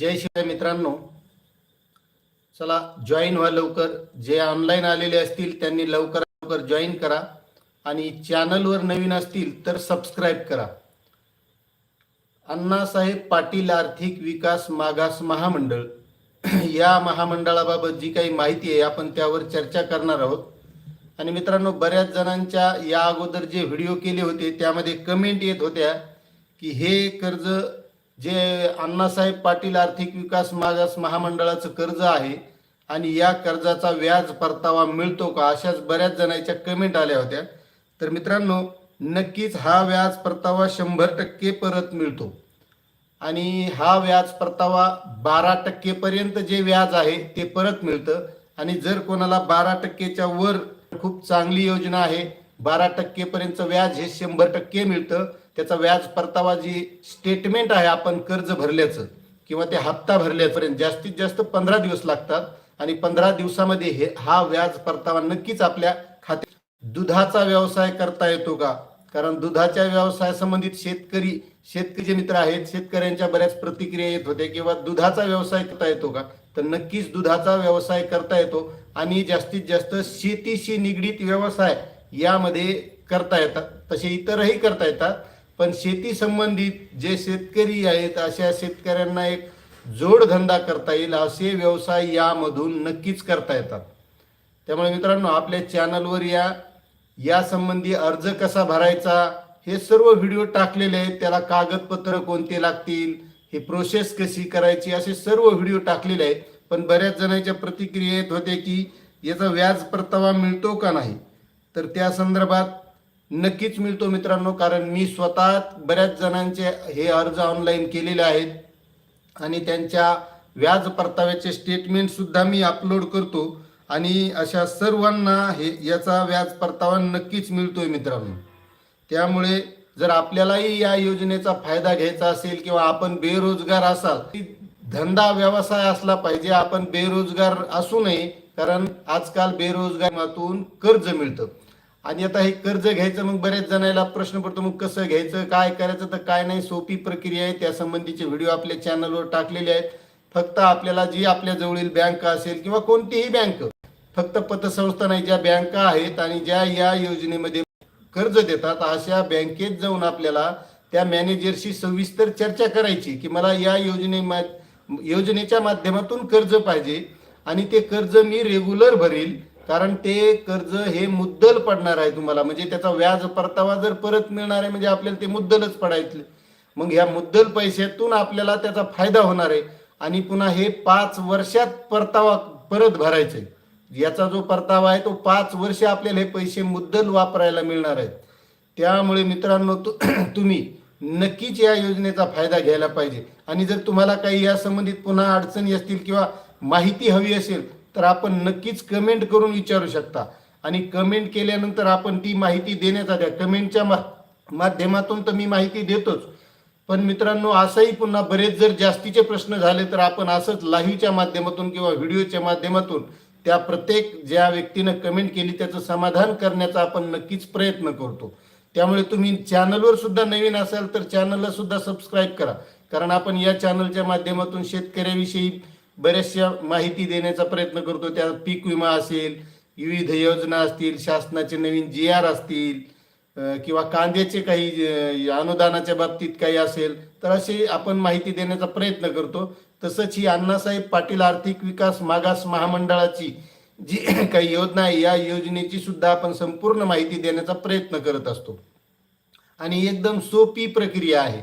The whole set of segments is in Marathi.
जय शिवाय मित्रांनो चला जॉईन व्हा लवकर. जे ऑनलाईन आलेले असतील त्यांनी लवकर लवकर जॉईन करा. आणि चॅनलवर नवीन असतील तर सबस्क्राईब करा. अण्णासाहेब पाटील आर्थिक विकास मागास महामंडळ. या महामंडळाबाबत जी काही माहिती आहे आपण त्यावर चर्चा करणार आहोत. आणि मित्रांनो बऱ्याच जणांच्या या अगोदर जे व्हिडिओ केले होते त्यामध्ये कमेंट येत होत्या की हे कर्ज जे अण्णासाहेब पाटील आर्थिक विकास मागास महामंडळाचं कर्ज आहे आणि या कर्जाचा व्याज परतावा मिळतो का अशाच बऱ्याच जणांच्या कमेंट आल्या होत्या. तर मित्रांनो नक्कीच हा व्याज परतावा शंभर टक्के परत मिळतो. आणि हा व्याज परतावा बारा टक्केपर्यंत जे व्याज आहे ते परत मिळतं. आणि जर कोणाला बारा टक्केच्या वर खूप चांगली योजना आहे बारा टक्केपर्यंत व्याज हे शंभर टक्के मिळतं. त्याचा व्याज परतावा जी स्टेटमेंट आहे आपण कर्ज भरल्याचं किंवा ते हप्ता भरल्यापर्यंत जास्तीत जास्त पंधरा दिवस लागतात आणि पंधरा दिवसामध्ये हे हा व्याज परतावा नक्कीच आपल्या खात्यात दुधाचा व्यवसाय करता येतो का? कारण दुधाच्या व्यवसायासंबंधित शेतकरी शेतकरी मित्र आहेत शेतकऱ्यांच्या बऱ्याच प्रतिक्रिया येत होत्या किंवा दुधाचा व्यवसाय करता येतो का? तर नक्कीच दुधाचा व्यवसाय करता येतो आणि जास्तीत जास्त शेतीशी निगडीत व्यवसाय यामध्ये करता येतात तसे इतरही करता येतात. पण शेती संबंधित जे शेतकरी आहेत अशा शेतकऱ्यांना एक जोडधंदा करता येईल असे व्यवसाय यामधून नक्कीच करता येतात. त्यामुळे मित्रांनो आपल्या चॅनलवर या यासंबंधी अर्ज कसा भरायचा हे सर्व व्हिडिओ टाकलेले आहेत. त्याला कागदपत्र कोणते लागतील हे प्रोसेस कशी करायची असे सर्व व्हिडिओ टाकलेले आहेत. पण बऱ्याच जणांच्या प्रतिक्रिया येत होते की याचा व्याज परतावा मिळतो का नाही? तर त्या संदर्भात नक्कीच मिळतो मित्रांनो कारण मी स्वतः बऱ्याच जणांचे हे अर्ज ऑनलाईन केलेले आहेत आणि त्यांच्या व्याज परताव्याचे स्टेटमेंट सुद्धा मी अपलोड करतो आणि अशा सर्वांना हे याचा व्याज परतावा नक्कीच मिळतोय मित्रांनो. त्यामुळे जर आपल्यालाही या योजनेचा फायदा घ्यायचा असेल किंवा आपण बेरोजगार असाल धंदा व्यवसाय असला पाहिजे आपण बेरोजगार असू नये कारण आजकाल बेरोजगारातून कर्ज मिळतं. आणि आता हे कर्ज घ्यायचं मग बऱ्याच जणांना प्रश्न पडतो मग कसं घ्यायचं काय करायचं तर काय नाही सोपी प्रक्रिया आहे. त्या संबंधीचे व्हिडिओ आपल्या चॅनलवर टाकलेले आहेत. फक्त आपल्याला जी आपल्या जवळील बँक असेल किंवा कोणतीही बँक फक्त पतसंस्था नाही ज्या बँका आहेत आणि ज्या या योजनेमध्ये कर्ज देतात अशा बँकेत जाऊन आपल्याला त्या मॅनेजरशी सविस्तर चर्चा करायची की मला या योजने योजनेच्या माध्यमातून कर्ज पाहिजे आणि ते कर्ज मी रेग्युलर भरेल. कारण ते कर्ज हे मुद्दल पडणार आहे तुम्हाला. म्हणजे त्याचा व्याज परतावा जर परत मिळणार आहे म्हणजे आपल्याला ते मुद्दलच पडायचे. मग ह्या मुद्दल पैशातून आपल्याला त्याचा फायदा होणार आहे. आणि पुन्हा हे पाच वर्षात परतावा परत भरायचं आहे. याचा जो परतावा आहे तो पाच वर्ष आपल्याला हे पैसे मुद्दल वापरायला मिळणार आहेत. त्यामुळे मित्रांनो तु तुम्ही नक्कीच या योजनेचा फायदा घ्यायला पाहिजे. आणि जर तुम्हाला काही या संबंधित पुन्हा अडचणी असतील किंवा माहिती हवी असेल तर आपण नक्कीच कमेंट करून विचारू शकता. आणि कमेंट केल्यानंतर आपण ती माहिती देण्याचा द्या. कमेंटच्या मा माध्यमातून तर मी माहिती देतोच. पण मित्रांनो असंही पुन्हा बरेच जर जास्तीचे प्रश्न झाले तर आपण असंच लाईव्हच्या माध्यमातून किंवा व्हिडिओच्या माध्यमातून त्या प्रत्येक ज्या व्यक्तीनं कमेंट केली त्याचं समाधान करण्याचा आपण नक्कीच प्रयत्न करतो. त्यामुळे तुम्ही चॅनलवर सुद्धा नवीन असाल तर चॅनलला सुद्धा सबस्क्राईब करा. कारण आपण या चॅनलच्या माध्यमातून शेतकऱ्याविषयी बऱ्याचशा माहिती देण्याचा प्रयत्न करतो. त्या पीक विमा असेल विविध योजना असतील शासनाचे नवीन जी आर असतील किंवा कांद्याचे काही अनुदानाच्या बाबतीत काही असेल तर अशी आपण माहिती देण्याचा प्रयत्न करतो. तसंच ही अण्णासाहेब पाटील आर्थिक विकास मागास महामंडळाची जी काही योजना आहे या योजनेची सुद्धा आपण संपूर्ण माहिती देण्याचा प्रयत्न करत असतो. आणि एकदम सोपी प्रक्रिया आहे.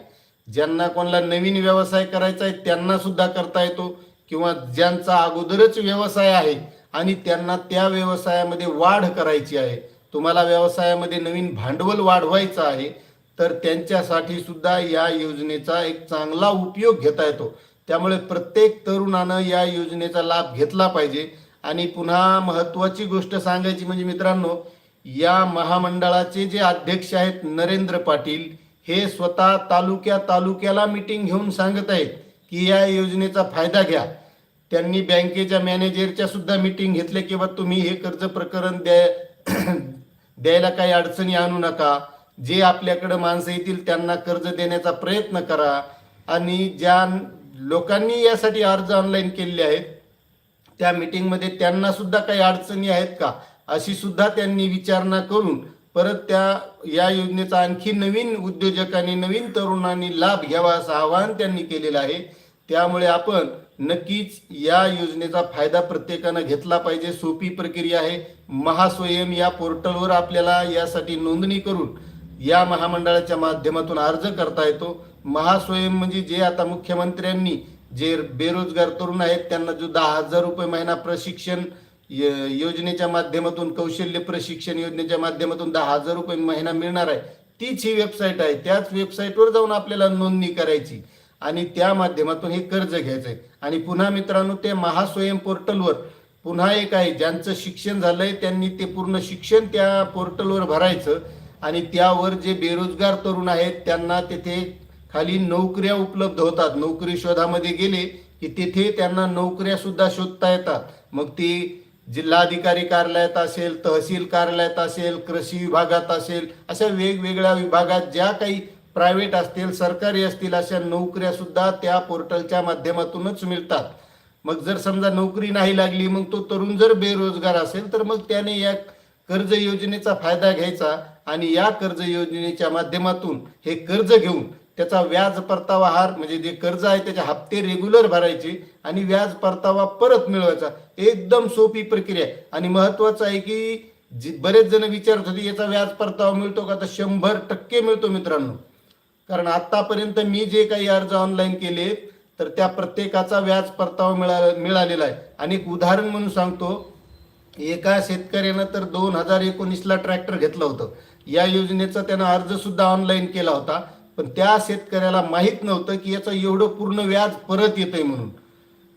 ज्यांना कोणाला नवीन व्यवसाय करायचा आहे त्यांना सुद्धा करता येतो. किंवा ज्यांचा अगोदरच व्यवसाय आहे आणि त्यांना त्या व्यवसायामध्ये वाढ करायची आहे तुम्हाला व्यवसायामध्ये नवीन भांडवल वाढवायचं आहे तर त्यांच्यासाठी सुद्धा या योजनेचा एक चांगला उपयोग घेता येतो. त्यामुळे प्रत्येक तरुणानं या योजनेचा लाभ घेतला पाहिजे. आणि पुन्हा महत्वाची गोष्ट सांगायची म्हणजे मित्रांनो या महामंडळाचे जे अध्यक्ष आहेत नरेंद्र पाटील हे स्वतः तालुक्या तालुक्याला मीटिंग घेऊन सांगत आहेत. की या योजनेचा फायदा घ्या. त्यांनी बँकेच्या मॅनेजरच्या सुद्धा मिटिंग घेतल्या किंवा तुम्ही हे कर्ज प्रकरण द्या द्यायला काही अडचणी आणू नका. जे आपल्याकडे माणसं येतील त्यांना कर्ज देण्याचा प्रयत्न करा. आणि ज्या लोकांनी यासाठी अर्ज ऑनलाईन केलेले आहेत त्या मीटिंगमध्ये त्यांना सुद्धा काही अडचणी आहेत का? अशी सुद्धा त्यांनी विचारणा करून परत त्या या योजनेचा आणखी नवीन उद्योजकांनी नवीन तरुणांनी लाभ घ्यावा असं आवाहन त्यांनी केलेलं आहे. त्यामुळे आपण नक्कीच या योजनेचा फायदा प्रत्येकानं घेतला पाहिजे. सोपी प्रक्रिया आहे. महास्वयम या पोर्टलवर आपल्याला यासाठी नोंदणी करून या महामंडळाच्या माध्यमातून अर्ज करता येतो. महास्वयम म्हणजे जे आता मुख्यमंत्र्यांनी जे बेरोजगार तरुण आहेत त्यांना जो दहा हजार रुपये महिना प्रशिक्षण योजनेच्या माध्यमातून कौशल्य प्रशिक्षण योजनेच्या माध्यमातून दहा हजार रुपये महिना मिळणार आहे. तीच ही वेबसाईट आहे. त्याच वेबसाईटवर जाऊन आपल्याला नोंदणी करायची. आणि त्या माध्यमातून हे कर्ज घ्यायचं आहे आणि पुन्हा मित्रांनो ते महास्वयं पोर्टलवर पुन्हा एक आहे ज्यांचं शिक्षण झालंय त्यांनी ते पूर्ण शिक्षण त्या पोर्टलवर भरायचं. आणि त्यावर जे बेरोजगार तरुण आहेत त्यांना तेथे खाली नोकऱ्या उपलब्ध होतात. नोकरी शोधामध्ये गेले की तिथे त्यांना नोकऱ्या सुद्धा शोधता येतात. मग ती जिल्हाधिकारी कार्यालयात असेल तहसील कार्यालयात असेल कृषी विभागात असेल अशा वेगवेगळ्या विभागात ज्या काही प्रायव्हेट असतील सरकारी असतील अशा नोकऱ्या सुद्धा त्या पोर्टलच्या माध्यमातूनच मिळतात. मग जर समजा नोकरी नाही लागली मग तो तरुण जर बेरोजगार असेल तर मग त्याने या कर्ज योजनेचा फायदा घ्यायचा आणि या कर्ज योजनेच्या माध्यमातून हे कर्ज घेऊन त्याचा व्याज परतावा हार म्हणजे जे कर्ज आहे त्याचे हप्ते रेग्युलर भरायचे आणि व्याज परतावा परत मिळवायचा एकदम सोपी प्रक्रिया आहे. आणि महत्वाचं आहे की जी बरेच जण विचारत होते याचा व्याज परतावा मिळतो का? तर शंभर टक्के मिळतो मित्रांनो. कारण आतापर्यंत मी जे काही अर्ज ऑनलाईन केले तर त्या प्रत्येकाचा व्याज परतावा मिळा मिळालेला आहे. आणि एक उदाहरण म्हणून सांगतो एका शेतकऱ्यानं तर दोन हजार एकोणीसला ट्रॅक्टर घेतलं होतं. या योजनेचा त्यानं अर्ज सुद्धा ऑनलाईन केला होता. पण त्या शेतकऱ्याला माहीत नव्हतं की याचं एवढं पूर्ण व्याज परत येतंय म्हणून.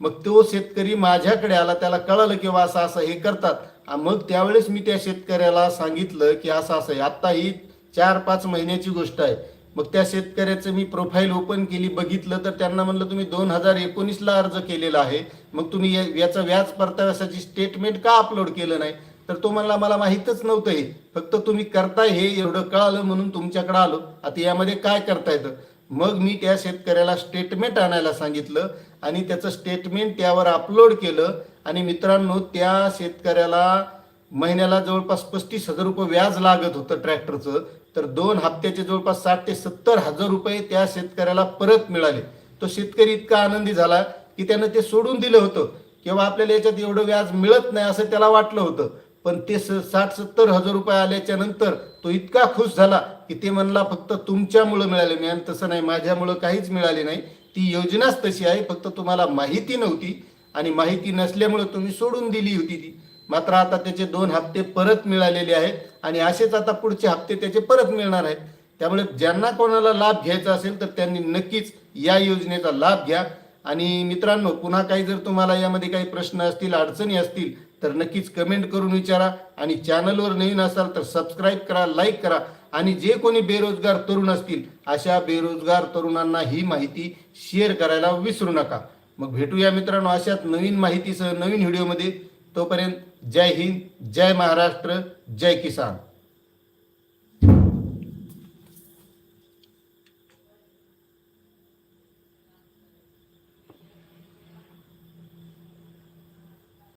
मग तो शेतकरी माझ्याकडे आला त्याला कळालं की असं असं हे करतात. मग त्यावेळेस मी त्या शेतकऱ्याला सांगितलं की असं असं आहे. आत्ता ही चार पाच महिन्याची गोष्ट आहे. मग त्या शेतकऱ्याचं मी प्रोफाईल ओपन केली बघितलं तर त्यांना म्हणलं तुम्ही दोन हजार एकोणीसला अर्ज केलेला आहे. मग तुम्ही या- याचं व्याज परताव्यासाठी स्टेटमेंट का अपलोड केलं नाही? तर तो म्हणला मला माहीतच नव्हतं हे. फक्त तुम्ही करताय हे एवढं कळालं म्हणून तुमच्याकडे आलो. आता यामध्ये काय करता येतं? मग मी त्या शेतकऱ्याला स्टेटमेंट आणायला सांगितलं आणि त्याचं स्टेटमेंट त्यावर अपलोड केलं. आणि मित्रांनो त्या शेतकऱ्याला महिन्याला जवळपास पस्तीस हजार रुपये व्याज लागत होतं ट्रॅक्टरचं. तर दोन हप्त्याचे जवळपास साठ ते सत्तर हजार रुपये त्या शेतकऱ्याला परत मिळाले. तो शेतकरी इतका आनंदी झाला की त्यानं ते सोडून दिलं होतं. किंवा आपल्याला याच्यात एवढं व्याज मिळत नाही असं त्याला वाटलं होतं. पण ते स साठ सत्तर हजार रुपये आल्याच्यानंतर तो इतका खुश झाला की ते म्हणला फक्त तुमच्यामुळं मिळाले मी आणि तसं नाही माझ्यामुळं काहीच मिळाले नाही. ती योजनाच तशी आहे फक्त तुम्हाला माहिती नव्हती आणि माहिती नसल्यामुळं तुम्ही सोडून दिली होती ती. मात्र आता त्याचे दोन हप्ते परत मिळालेले आहेत आणि असेच आता पुढचे हप्ते त्याचे परत मिळणार आहेत. त्यामुळे ज्यांना कोणाला लाभ घ्यायचा असेल तर त्यांनी नक्कीच या योजनेचा लाभ घ्या. आणि मित्रांनो पुन्हा काही जर तुम्हाला यामध्ये काही प्रश्न असतील अडचणी असतील तर नक्कीच कमेंट करून विचारा आणि चॅनलवर नवीन असाल तर सबस्क्राईब करा लाईक करा आणि जे कोणी बेरोजगार तरुण असतील अशा बेरोजगार तरुणांना ही माहिती शेअर करायला विसरू नका. मग भेटूया मित्रांनो अशाच नवीन माहितीसह नवीन व्हिडिओमध्ये तोपर्यंत जय हिंद जय महाराष्ट्र जय किसान.